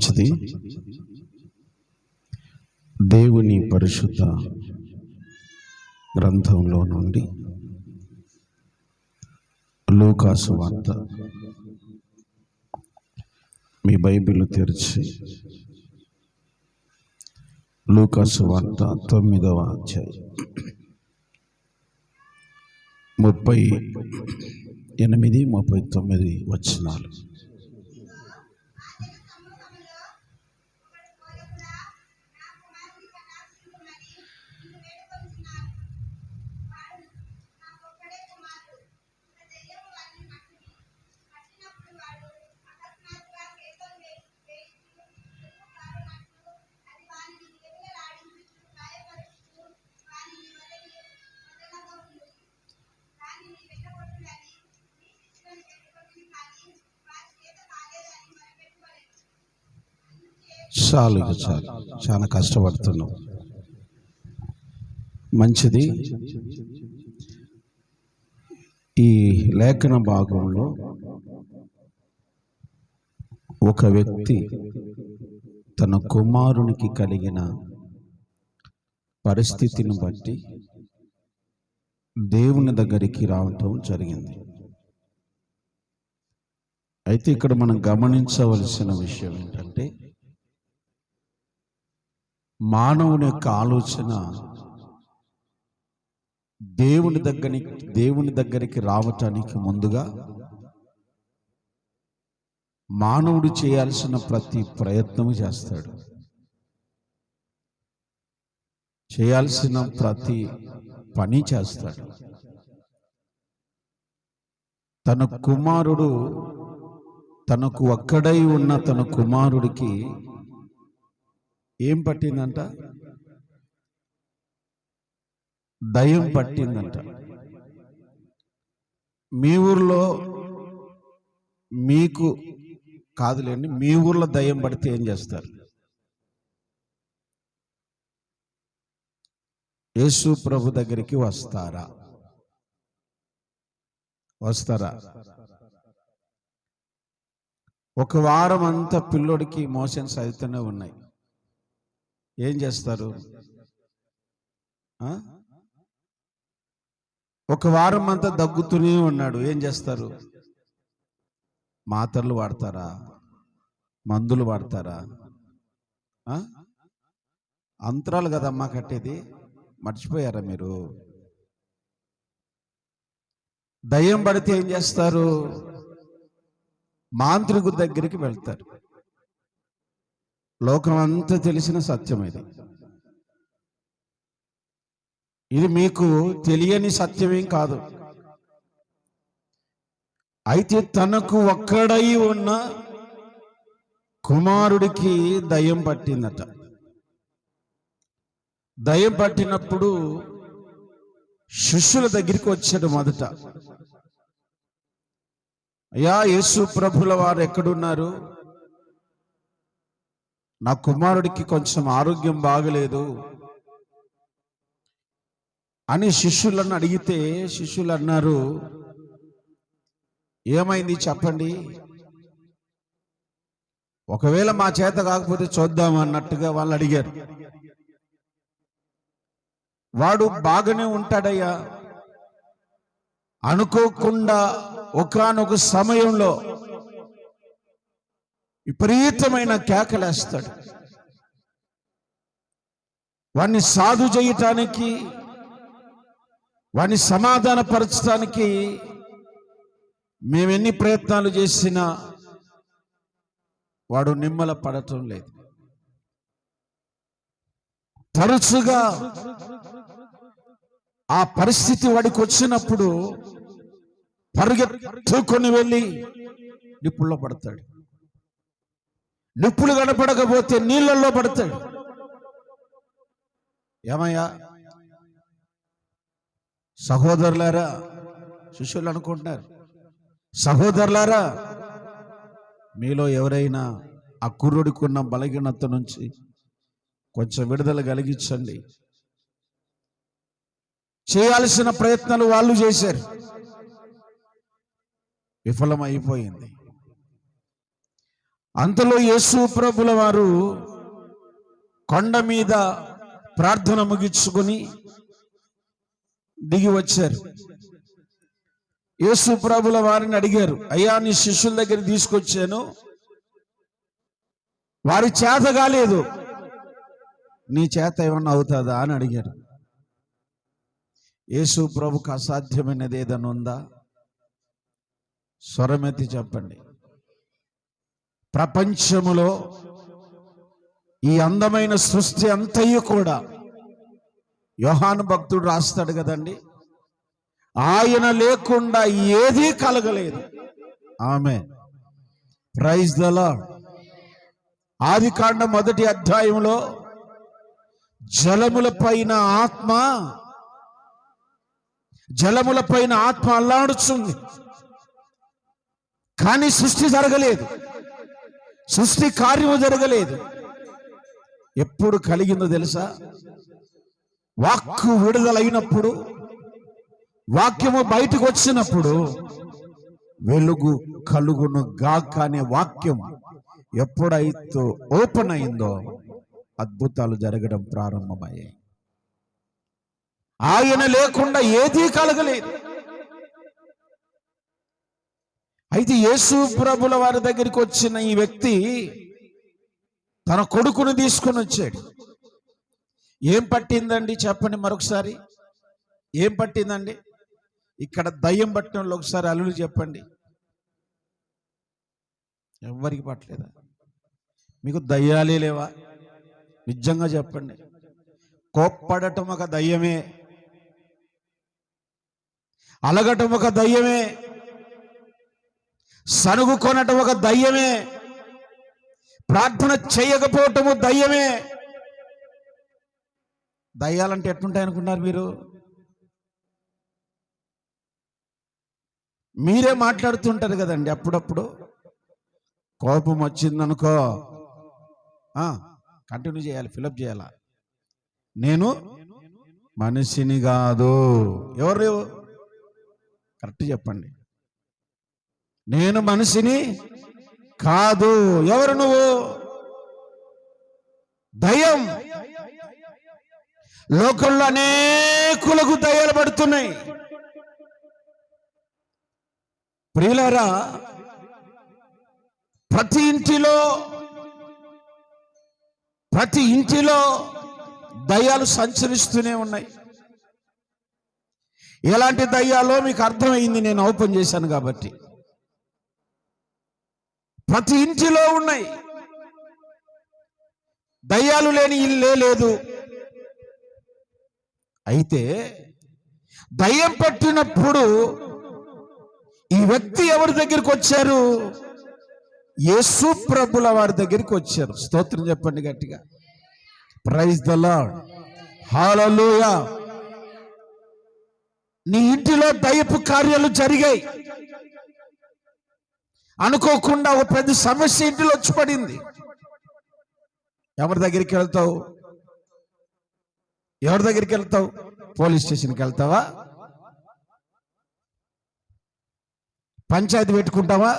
మంచిది దేవుని పరిశుద్ధ గ్రంథంలో నుండి లూకాసు వార్త మీ బైబిల్ తెరిచి లూకాసు వార్త తొమ్మిదవ అధ్యాయం. ముప్పై ఎనిమిది ముప్పై తొమ్మిది వచనాలు. చాలు చాలు. చాలా కష్టపడుతున్నాం. మంచిది. ఈ లేఖన భాగంలో ఒక వ్యక్తి తన కుమారునికి కలిగిన పరిస్థితిని బట్టి దేవుని దగ్గరికి రావటం జరిగింది. అయితే ఇక్కడ మనం గమనించవలసిన విషయం ఏంటంటే మానవుని యొక్క ఆలోచన దేవుని దగ్గరికి దేవుని దగ్గరికి రావటానికి ముందుగా మానవుడు చేయాల్సిన ప్రతి ప్రయత్నము చేస్తాడు. చేయాల్సిన ప్రతి పని చేస్తాడు. తన కుమారుడు తనకు ఒక్కడై ఉన్న తన కుమారుడికి ఏం పట్టిందంట? దయం పట్టిందంట. మీ ఊర్లో మీకు కాదులేండి మీ ఊర్లో దయ్యం పడితే ఏం చేస్తారు? యేసు ప్రభు దగ్గరికి వస్తారా? వస్తారా? ఒక వారం అంతా పిల్లోడికి మోషన్స్ అవుతూనే ఉన్నాయి. ఏం చేస్తారు? ఒక వారం అంతా దగ్గుతూనే ఉన్నాడు. ఏం చేస్తారు? మాత్రలు వాడతారా? మందులు వాడతారా? అంతరాలు కదమ్మా కట్టేది? మర్చిపోయారా మీరు? దయ్యం పడితే ఏం చేస్తారు? మాంత్రికు దగ్గరికి వెళ్తారు. లోకం అంతా తెలిసిన సత్యం ఇది. ఇది మీకు తెలియని సత్యమేం కాదు. అయితే తనకు ఒక్కడై ఉన్న కుమారుడికి దయ్యం పట్టిందట. దయ్యం పట్టినప్పుడు శిష్యుల దగ్గరికి వచ్చాడు మొదట. అయ్యా యేసు ప్రభుల వారు ఎక్కడున్నారు? నా కుమారుడికి కొంచెం ఆరోగ్యం బాగలేదు అని శిష్యులను అడిగితే శిష్యులు అన్నారు ఏమైంది చెప్పండి? ఒకవేళ మా చేత కాకపోతే చూద్దాం అన్నట్టుగా వాళ్ళు అడిగారు. వాడు బాగానే ఉంటాడయ్యా. అనుకోకుండా ఒకానొక సమయంలో విపరీతమైన కేకలేస్తాడు. వాణ్ణి సాధు చేయటానికి వాణ్ణి సమాధానపరచడానికి మేమెన్ని ప్రయత్నాలు చేసినా వాడు నిమ్మల పడటం లేదు. తరచుగా ఆ పరిస్థితి వాడికి వచ్చినప్పుడు పరిగెత్తుకొని వెళ్ళి నిప్పుల్లో పడతాడు. నిప్పులు కనపడకపోతే నీళ్ళల్లో పడతాడు. ఏమయ్యా? సహోదరులారా శిష్యులు అనుకుంటున్నారు. సహోదరులారా మీలో ఎవరైనా ఆ కుర్రుడికున్న బలహీనత నుంచి కొంచెం విడుదల కలిగించండి. చేయాల్సిన ప్రయత్నాలు వాళ్ళు చేశారు. విఫలమైపోయింది. అంతలో యేసు ప్రభుల వారు కొండ మీద ప్రార్థన ముగించుకొని దిగి వచ్చారు. యేసు ప్రభుల వారిని అడిగారు అయ్యా నీ శిష్యుల దగ్గర తీసుకొచ్చాను. వారి చేత కాలేదు. నీ చేత ఏమన్నా అవుతుందా? అని అడిగారు. యేసు ప్రభుకు అసాధ్యమైనది ఏదైనా ఉందా? స్వరమెత్తి చెప్పండి. ప్రపంచములో ఈ అందమైన సృష్టి అంతయు కూడా యోహాను భక్తుడు రాస్తాడు కదండి. ఆయన లేకుండా ఏదీ కలగలేదు. ఆమె ప్రైజ్ దలా ఆది కాండ మొదటి అధ్యాయంలో జలముల పైన ఆత్మ జలముల పైన ఆత్మ అల్లాడుచుంది. కానీ సృష్టి జరగలేదు. సృష్టి కార్యము జరగలేదు. ఎప్పుడు కలిగిందో తెలుసా? వాక్కు విడుదలైనప్పుడు వాక్యము బయటకు వచ్చినప్పుడు వెలుగు కలుగును గాక అనే వాక్యం ఎప్పుడైతే ఓపెన్ అయిందో అద్భుతాలు జరగడం ప్రారంభమయ్యాయి. ఆయన లేకుండా ఏదీ కలగలేదు. అయితే యేసు ప్రభుల వారి దగ్గరికి వచ్చిన ఈ వ్యక్తి తన కొడుకును తీసుకొని వచ్చాడు. ఏం పట్టిందండి చెప్పండి మరొకసారి? ఏం పట్టిందండి? ఇక్కడ దయ్యం పట్టిన వాళ్ళు ఒకసారి అల్లులు చెప్పండి. ఎవరికి పట్టలేదా? మీకు దయ్యాలే లేవా? నిజంగా చెప్పండి. కోప్పడటం ఒక దయ్యమే. అలగటం ఒక దయ్యమే. సనుగు కొనటం ఒక దయ్యమే. ప్రార్థన చేయకపోవటము దయ్యమే. దయ్యాలంటే ఎట్లుంటాయి అనుకున్నారు మీరు? మీరే మాట్లాడుతుంటారు కదండి అప్పుడప్పుడు. కోపం వచ్చిందనుకో. కంటిన్యూ చేయాలి ఫిలప్ చేయాలా? నేను మనిషిని కాదు. ఎవరు? కరెక్ట్ చెప్పండి. నేను మనిషిని కాదు. ఎవరు నువ్వు? దయ్యం. లోకంలో అనేకులకు దయ్యాలు పడుతున్నాయి. ప్రియులారా ప్రతి ఇంటిలో ప్రతి ఇంటిలో దయ్యాలు సంచరిస్తూనే ఉన్నాయి. ఎలాంటి దయ్యాలో మీకు అర్థమైంది నేను ఓపెన్ చేశాను కాబట్టి. ప్రతి ఇంటిలో ఉన్నాయి. దయ్యాలు లేని ఇల్లే లేదు. అయితే దయ్యం పట్టినప్పుడు ఈ వ్యక్తి ఎవరి దగ్గరికి వచ్చారు? యేసు ప్రభుల వారి దగ్గరికి వచ్చారు. స్తోత్రం చెప్పండి గట్టిగా. ప్రైజ్ ద లాడ్ హాలూయా నీ ఇంటిలో దయపు కార్యాలు జరిగాయి. అనుకోకుండా ఒక పెద్ద సమస్య ఇంటిలో వచ్చి పడింది ఎవరి దగ్గరికి వెళ్తావు? ఎవరి దగ్గరికి వెళ్తావు? పోలీస్ స్టేషన్కి వెళ్తావా? పంచాయతీ పెట్టుకుంటావా?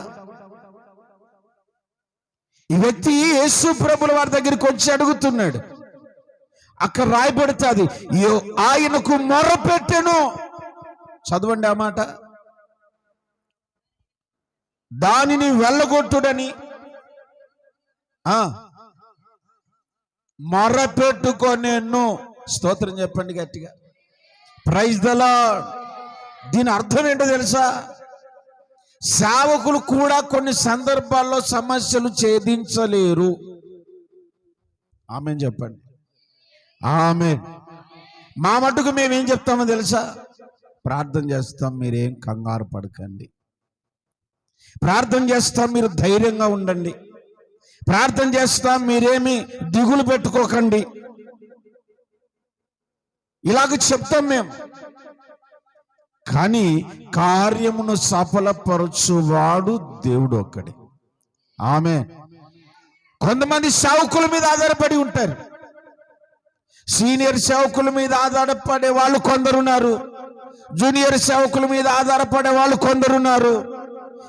ఈ వ్యక్తి యేసు ప్రభుల వారి దగ్గరికి వచ్చి అడుగుతున్నాడు. అక్కడ రాయబడుతుంది ఆయనకు మొరపెట్టెను. చదవండి ఆ మాట. దానిని వెళ్ళగొట్టుడని. మరపెట్టుకొనేను. స్తోత్రం చెప్పండి గట్టిగా. ప్రైజ్ దలా దీని అర్థం ఏంటో తెలుసా? సేవకులు కూడా కొన్ని సందర్భాల్లో సమస్యలు ఛేదించలేరు. ఆమె చెప్పండి. ఆమె మా మటుకు మేమేం చెప్తామో తెలుసా? ప్రార్థన చేస్తాం మీరేం కంగారు పడకండి. ప్రార్థన చేస్తాం మీరు ధైర్యంగా ఉండండి. ప్రార్థన చేస్తాం మీరేమి దిగులు పెట్టుకోకండి. ఇలాగ చెప్తాం మేము కానీ కార్యమును సఫలపరచువాడు దేవుడు ఒక్కడే. ఆమె కొంతమంది సేవకుల మీద ఆధారపడి ఉంటారు. సీనియర్ సేవకుల మీద ఆధారపడే వాళ్ళు కొందరున్నారు. జూనియర్ సేవకుల మీద ఆధారపడే వాళ్ళు కొందరున్నారు.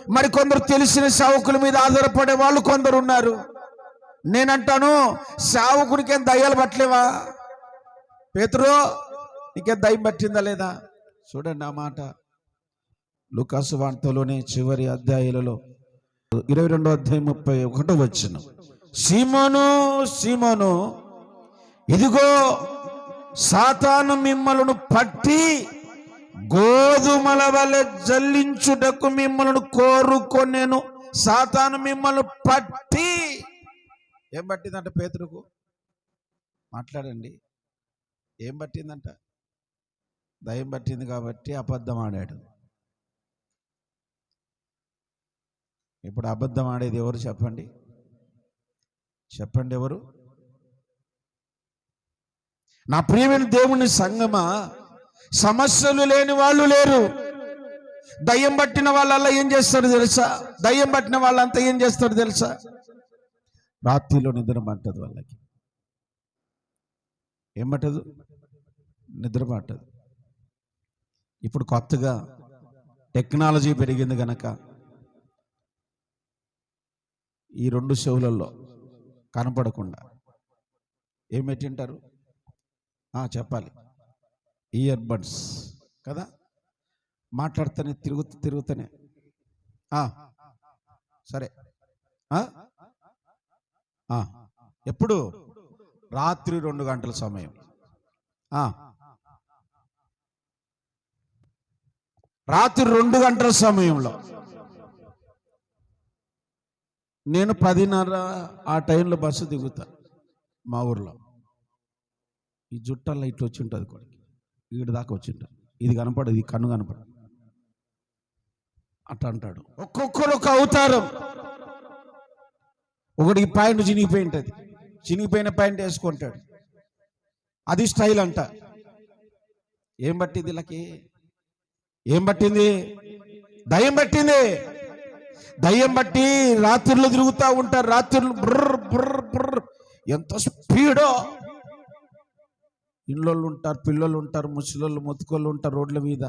మరి కొందరు తెలిసిన సేవకుల మీద ఆధారపడే వాళ్ళు కొందరు ఉన్నారు. నేనంటాను సేవకుడికేం దయ్యాలు పట్టలేవా? పేతురు ఇంకేం దయ్యం పట్టిందా లేదా? చూడండి ఆ మాట. లుకాసు వార్తలోనే చివరి అధ్యాయులలో ఇరవై రెండో అధ్యాయం ముప్పై ఒకటో వచ్చిన సీమోను సీమోను ఇదిగో సాతాను మిమ్మలను పట్టి గోధుమల వలె జల్లించుటకు మిమ్మల్ని కోరుకొనేను. సాతాను మిమ్మల్ని పట్టి. ఏం పట్టిందంట పేతురుకు? మాట్లాడండి. ఏం పట్టిందంట? దయం పట్టింది కాబట్టి అబద్ధం ఆడాడు. ఇప్పుడు అబద్ధం ఆడేది ఎవరు చెప్పండి? చెప్పండి ఎవరు? నా ప్రియమైన దేవుని సంగమా సమస్యలు లేని వాళ్ళు లేరు. దయ్యం పట్టిన వాళ్ళల్లా ఏం చేస్తారు తెలుసా? దయ్యం పట్టిన వాళ్ళంతా ఏం చేస్తారు తెలుసా? రాత్రిలో నిద్ర పట్టదు వాళ్ళకి. ఏమంటదు పట్టదు? నిద్ర పట్టదు ఇప్పుడు కొత్తగా టెక్నాలజీ పెరిగింది కనుక ఈ రెండు చెవులలో కనపడకుండా ఏం పెట్టింటారు? చెప్పాలి. ఇయర్ బడ్స్ కదా? మాట్లాడుతూనే తిరుగుతూ తిరుగుతూనే. సరే. ఎప్పుడు? రాత్రి రెండు గంటల సమయం. రాత్రి రెండు గంటల సమయంలో. నేను పదిన్నర ఆ టైంలో బస్సు దిగుతా మా ఊర్లో. ఈ జుట్టల్లో ఇట్లా వచ్చి ఉంటుంది కొడుకు వీడి దాకా వచ్చి ఇది కనపడదు ఈ కన్ను కనపడదు. అట్లా అంటాడు. ఒక్కొక్కరు ఒక అవతారం. ఒకటి పాయింట్ చినిగిపోయి ఉంటుంది చినిగిపోయిన పాయింట్ వేసుకుంటాడు. అది స్టైల్ అంట. ఏం పట్టింది వీళ్ళకి? ఏం పట్టింది? దయ్యం పట్టింది. దయ్యం బట్టి రాత్రులు తిరుగుతూ ఉంటారు. రాత్రులు బ్రర్ బ్రర్ బ్రర్. ఎంత స్పీడో. ఇళ్ళోళ్ళు ఉంటారు పిల్లలు ఉంటారు ముసలోళ్ళు ముతుకోళ్ళు ఉంటారు రోడ్ల మీద.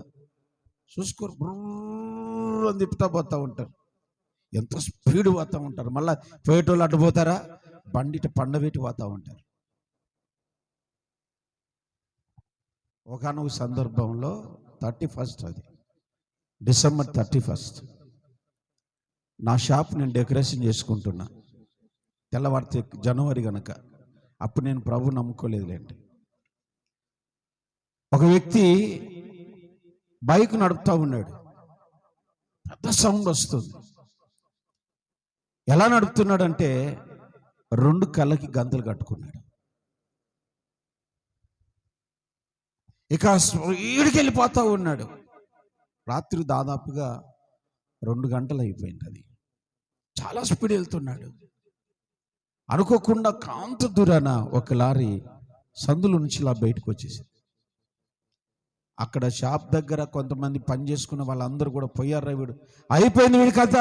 చూసుకోరు బ్రూ తిప్పుతా పోతూ ఉంటారు. ఎంతో స్పీడ్ పోతూ ఉంటారు. మళ్ళా పోయేటోళ్ళు అడ్డుపోతారా బండిట పండబెట్టి పోతూ ఉంటారు. ఒకనొక సందర్భంలో థర్టీ ఫస్ట్ అది. December thirty first. నా షాప్ నేను డెకరేషన్ చేసుకుంటున్నా. తెల్లవారితే జనవరి కనుక అప్పుడు నేను ప్రభు నమ్ముకోలేదులేండి. ఒక వ్యక్తి బైక్ నడుపుతా ఉన్నాడు. పెద్ద సౌండ్ వస్తుంది. ఎలా నడుపుతున్నాడంటే రెండు కళ్ళకి గంతలు కట్టుకున్నాడు. ఇక స్పీడ్కి ఉన్నాడు. రాత్రి దాదాపుగా రెండు గంటలు అయిపోయింది అది. చాలా స్పీడ్ వెళ్తున్నాడు. అనుకోకుండా కాంత దూరాన ఒక లారీ సందుల నుంచి ఇలా బయటకు వచ్చేసింది. అక్కడ షాప్ దగ్గర కొంతమంది పని చేసుకున్న వాళ్ళందరూ కూడా పోయారు వీడు. అయిపోయింది వీడి కథ.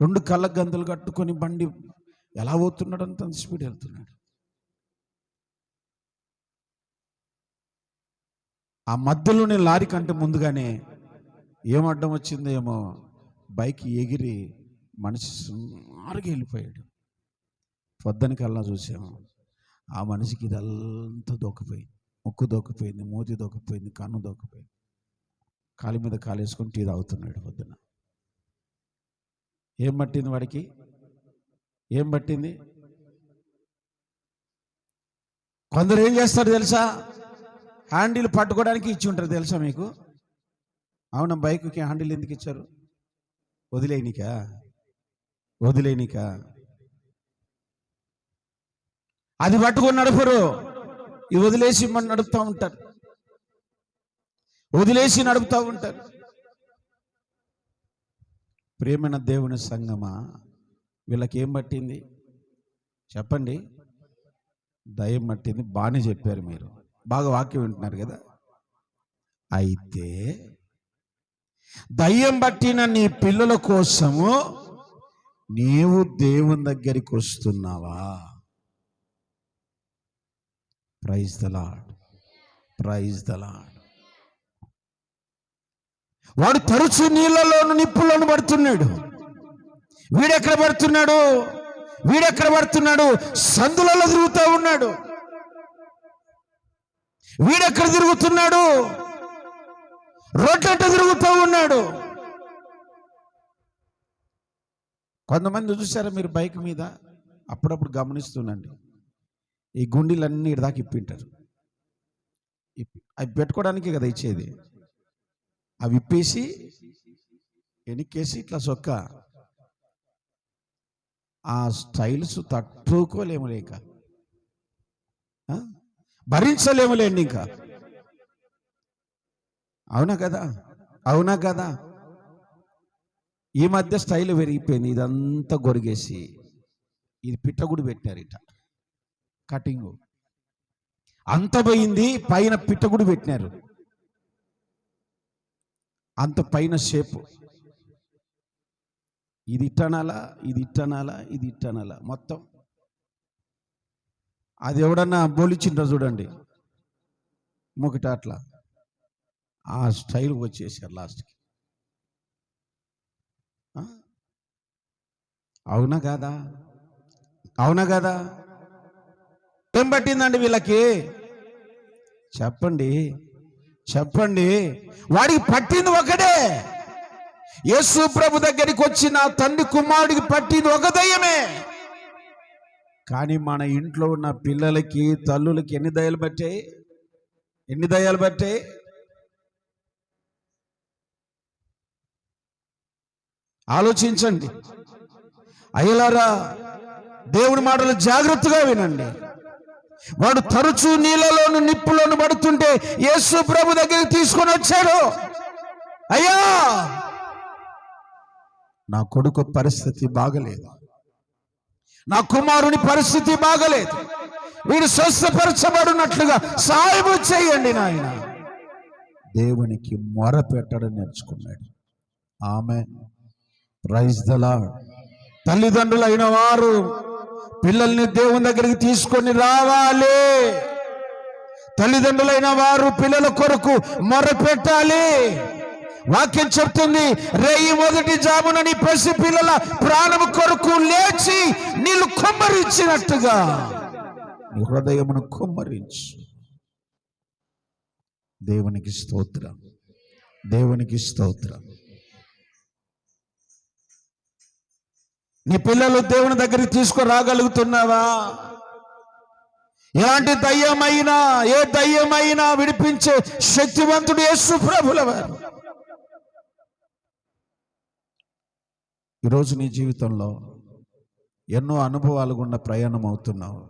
రెండు కళ్ళ గంతులు కట్టుకొని బండి ఎలా పోతున్నాడు అంత స్పీడ్ వెళ్తున్నాడు. ఆ మధ్యలోనే లారీ కంటే ముందుగానే ఏం అడ్డం బైక్ ఎగిరి మనిషి సుమారుగా వెళ్ళిపోయాడు. పొద్దునకల్లా చూసాము ఆ మనిషికి ఇదంతా దొక్కిపోయింది ముక్కు దొక్కిపోయింది మూతి దొక్కిపోయింది కన్ను దొక్కిపోయింది కాలి మీద కాలేసుకొని టీ తాగుతున్నాడు పొద్దున. ఏం పట్టింది వాడికి? ఏం పట్టింది? కొందరు ఏం చేస్తారు తెలుసా? హ్యాండిల్ పట్టుకోవడానికి ఇచ్చి ఉంటారు తెలుసా మీకు? అవునా బైక్కి హ్యాండిల్ ఎందుకు ఇచ్చారు? వదిలేనిక వదిలేనిక అది పట్టుకొని నడపరు ఇది వదిలేసి మనం నడుపుతూ ఉంటారు. వదిలేసి నడుపుతూ ఉంటారు. ప్రేమైన దేవుని సంగమా వీళ్ళకి ఏం పట్టింది? చెప్పండి. దయ్యం పట్టింది బాగానే చెప్పారు మీరు. బాగా వాక్యం వింటున్నారు కదా? అయితే దయ్యం పట్టిన నీ పిల్లల కోసము నీవు దేవుని దగ్గరికి వస్తున్నావా? Praise the Lord praise the Lord వాడు తరచు నీళ్ళలోను నిప్పులను పడుతున్నాడు. వీడెక్కడ పడుతున్నాడు? వీడెక్కడ పడుతున్నాడు? సందులలో తిరుగుతూ ఉన్నాడు. వీడెక్కడ తిరుగుతున్నాడు? రోడ్లట్ట తిరుగుతూ ఉన్నాడు. కొంతమంది చూసారా మీరు బైక్ మీద? అప్పుడప్పుడు గమనిస్తుండండి. ఈ గుండీలన్నీ ఇటు దాకా ఇప్పింటారు. ఇప్పి- అవి పెట్టుకోవడానికే కదా ఇచ్చేది. అవి ఇప్పేసి ఎనికేసి ఇట్లా సొక్క. ఆ స్టైల్స్ తట్టుకోలేము లేక భరించలేములేండి ఇంకా. అవునా కదా? అవునా కదా? ఈ మధ్య స్టైల్ పెరిగిపోయింది. ఇదంతా గొరిగేసి. ఇది పిట్టగుడి పెట్టారు ఇట కటింగ్. అంత పోయింది పైన పిట్టగుడి పెట్టినారు. అంత పైన షేపు. ఇది ఇట్టనాలా ఇది ఇట్టనాలా ఇది ఇట్టనాలా మొత్తం. అది ఎవడన్నా బోలిచ్చిండ్రో చూడండి. ముకిట అట్లా ఆ స్టైల్ వచ్చేసారు లాస్ట్కి. అవునా కాదా? అవునా కాదా? ఏం పట్టిందండి వీళ్ళకి? చెప్పండి. చెప్పండి. వాడికి పట్టింది ఒకటే. యేసు ప్రభు దగ్గరికి వచ్చిన తండ్రి కుమారుడికి పట్టింది ఒక దయ్యమే. కానీ మన ఇంట్లో ఉన్న పిల్లలకి తల్లులకి ఎన్ని దయ్యాలు పట్టాయి? ఎన్ని దయ్యాలు పట్టాయి? ఆలోచించండి. అయ్యలారా దేవుని మాటలు జాగ్రత్తగా వినండి. వాడు తరచూ నీళ్ళలోను నిప్పులోను పడుతుంటే యేసు ప్రభు దగ్గరికి తీసుకొని వచ్చాడు. అయ్యా! నా కొడుకు పరిస్థితి బాగలేదు. నా కుమారుని పరిస్థితి బాగలేదు. వీడు స్వస్థపరచబడినట్లుగా సాయము చేయండి నాయన. దేవునికి మొర పెట్టడం నేర్చుకున్నాడు. ఆమె ప్రైజ్ దలా తల్లిదండ్రులైన వారు పిల్లల్ని దేవుని దగ్గరికి తీసుకొని రావాలి. తల్లిదండ్రులైన వారు పిల్లల కొరకు మొరపెట్టాలి. వాక్యం చెప్తుంది రేయి మొదటి జామున నీ పసి పిల్లల ప్రాణము కొరకు లేచి నీళ్ళు కుమ్మరించినట్టుగా. నీ హృదయమును కుమ్మరించు. దేవునికి స్తోత్రం. దేవునికి స్తోత్రం. నీ పిల్లలు దేవుని దగ్గరికి తీసుకురాగలుగుతున్నావా? ఎలాంటి దయ్యమైనా ఏ దయ్యమైనా విడిపించే శక్తివంతుడు యేసు ప్రభుల ఈరోజు నీ జీవితంలో ఎన్నో అనుభవాలు గుండా ప్రయాణం అవుతున్నావు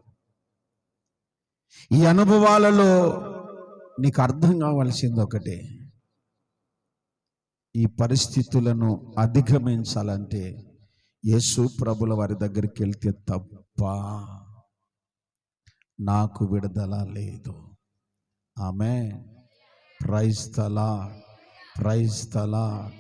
ఈ అనుభవాలలో నీకు అర్థం కావాల్సింది ఒకటి. ఈ పరిస్థితులను అధిగమించాలంటే యేసు ప్రభుల వారి దగ్గరికి వెళ్తే తప్ప? నాకు విడుదల లేదు. ఆమె ప్రైస్తలా ప్రైస్తలా